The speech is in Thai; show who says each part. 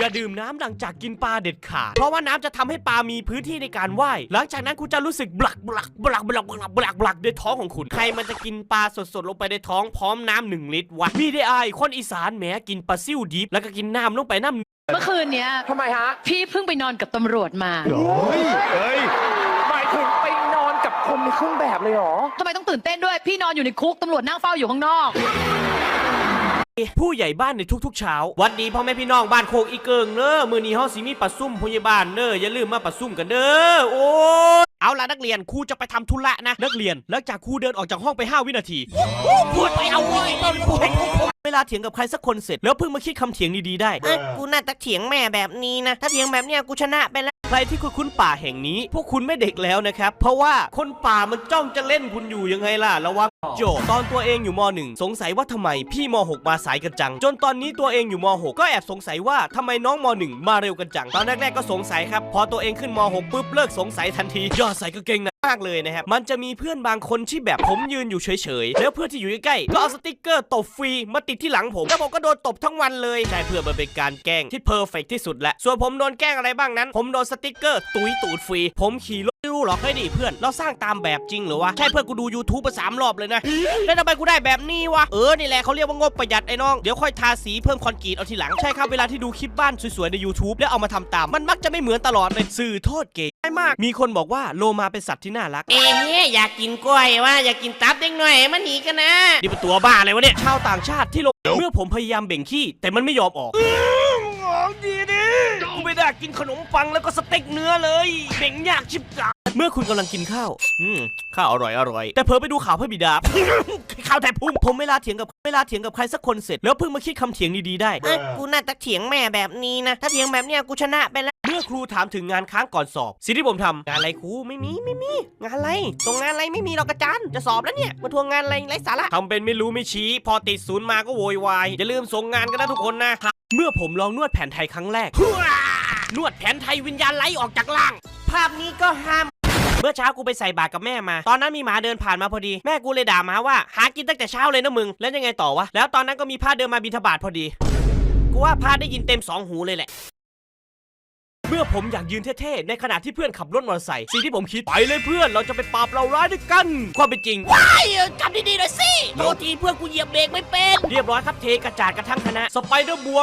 Speaker 1: อย่าดื่มน้ำหลังจากกินปลาเด็ดขาด เพราะว่าน้ำจะทำให้ปลามีพื้นที่ในการว่ายหลังจากนั้นคุณจะรู้สึกบลักบลักบลักบลักบลักบลักบลักในท้องของคุณ ใครมันจะกินปลาสดๆลงไปในท้องพร้อมน้ำหนึ่งลิตรวะมีได้อายคนอีสานแหมกินปลาซิ่วดิบแล้วก็กินน้ำลงไปน้ำ
Speaker 2: เมื่อคืนเนี้ย
Speaker 3: ทำไมฮะ
Speaker 2: พี่เพิ่งไปนอนกับตำรวจมา
Speaker 3: เฮ้ยหมายถึงไปนอนกับคนในเครื่องแบบเลยเหรอ
Speaker 2: ทำไมต้องตื่นเต้นด้วย พี่นอนอยู่ในคุกตำรวจนั่งเฝ้าอยู่ข้างนอก
Speaker 1: ผู้ใหญ่บ้านในทุกๆเช้า วัดดีพ่อแม่พี่น้องบ้านโคกอีเกิงเด้อมือนี้เฮาสิมีปัดซุ่มพยาบาลเด้ออย่าลืมมาปัดซุ่มกันเด้อโอ้ยเอาล่ะนักเรียนครูจะไปทำธุระนะ นักเรียนหลังจากครูเดินออกจากห้องไป 5 วินาทีพูดไปเอาไว้เวลาเถียงกับใครสักคนเสร็จแล้วเพิ่งมาคิดคำเถียงดีๆได้
Speaker 4: เอ้ยกูน่าจะเถียงแม่แบบนี้นะ ถ้าเถียงแบบเนี้ยกูชนะไปแล้ว
Speaker 1: ใครที่คุณคุ้นป่าแห่งนี้ พวกคุณไม่เด็กแล้วนะครับ เพราะว่าคนป่ามันจ้องจะเล่นคุณอยู่ยังไงล่ะ ระวังโจตอนตัวเองอยู่ม .1 สงสัยว่าทำไมพี่ม .6 มาสายกันจัง จนตอนนี้ตัวเองอยู่ม .6 ก็แอบสงสัยว่าทำไมน้องม .1 มาเร็วกันจัง ตอนแรกๆก็สงสัยครับ พอตัวเองขึ้นม .6 ปุ๊บเลิกสงสัยทันทียอดใส่กางเกงในมากเลยนะครับ มันจะมีเพื่อนบางคนที่แบบผมยืนอยู่เฉยๆ แล้วเพื่อนที่อยู่ใกล้ๆก็เอาสติกเกอร์ตบฟรีมาติดที่หลังผม แล้วผมก็โดนตบทั้งวันเลยใช่เพื่อมันเป็นการแกล้งที่เพอร์เฟกที่สุดแหล้วส่วนผมโดนแกล้งอะไรบ้างนั้น ผมโดนสติกเกอร์ตุยตูดฟรีผมขี่ร ไม่รู้หรอกเฮ้ยดิเพื่อน เราสร้างตามแบบจริงเหรือวะ ใช่เพื่อนกูดู YouTube มาสามรอบเลยนะ แล้วทำไมกูได้แบบนี้วะ เออ นี่แหละเขาเรียกว่างบประหยัดไอ้น้อง เดี๋ยวค่อยทาสีเพิ่มคอนกรีตเอาทีหลัง ใช่ครับ เวลาที่ดูคลิปบ้านสวยๆ ใน YouTube แล้วเอามาทำตาม มันมักจะไม่เหมือนตลอดเลยสื่อโทษเก๋ง่ายมาก มีคนบอกว่าโลมาเป็นสัตว์ที่น่ารัก
Speaker 4: เอ๊ะอยากกินกล้วยว่าอยากกินตับเด็กหน่อยมันหนีกันนะ
Speaker 1: นี่เป็นตัวบ้าอะไรวะเนี่ย ชาวต่างชาติที่ลงเมื่อผมพยายามเบ่งขี้แต่มันไม่ยอมออก ออกดีดิกูไม่ได้กินขนมปังแล้วก็สเต็กเนื้อเลยเบ่งยากชิบกาเมื่อคุณกำลังกินข้าว อืม ข้าวอร่อยอร่อย แต่เผลอไปดูข่าวพระบิดาข้าวแทบพุ่งผมเวลาเถียงกับเวลาเถียงกับใครสักคนเสร็จ แล้วเพิ่งมาคิดคำเถียงดีๆได้
Speaker 4: เอ้ยกูน่าจะเถียงแม่แบบนี้นะ ถ้าเถียงแบบเนี้ยกูชนะไปแล้ว
Speaker 1: เมื่อครูถามถึงงานค้างก่อนสอบ สิ่งที่ผมทำงานอะไรครูไม่มีไม่มี
Speaker 4: งานอะไรส่งงานอะไรไม่มีหรอกอาจารย์จะสอบแล้วเนี่ยมาทวงงานอะไรไร้สาระ
Speaker 1: ทำเป็นไม่รู้ไม่ชี้ พอติดศูนย์มาก็โวยวายอย่าลืมส่งงานกันนะทุกคนนะ เมื่อผมลองนวดแผนไทยครั้งแรก นวดแผนไทยวิญญาณไหลออกจากล่าง
Speaker 4: ภาพนี้ก็ห้าม
Speaker 1: เมื่อเช้ากูไปใส่บาตรกับแม่มา ตอนนั้นมีหมาเดินผ่านมาพอดี แม่กูเลยด่าหมาว่า หากินตั้งแต่เช้าเลยนะมึง แล้วยังไงต่อวะ แล้วตอนนั้นก็มีพระเดินมาบิณฑบาตพอดี กูว่าพระได้ยินเต็มสองหูเลยแหละ เมื่อผมอยากยืนเท่ๆ ในขณะที่เพื่อนขับรถมอเตอร์ไซค์ สิ่งที่ผมคิด ไปเลยเพื่อน เราจะไปปราบเราร้ายด้วยกัน ความเป็นจริง
Speaker 4: ไอ้เออจับดีๆหน่อยสิโทษทีเพื่อนกูเหยียบเบรกไม่เป็น
Speaker 1: เรียบร้อยครับเทกระจาดกระทั่งคณะสไปเดอร์บวม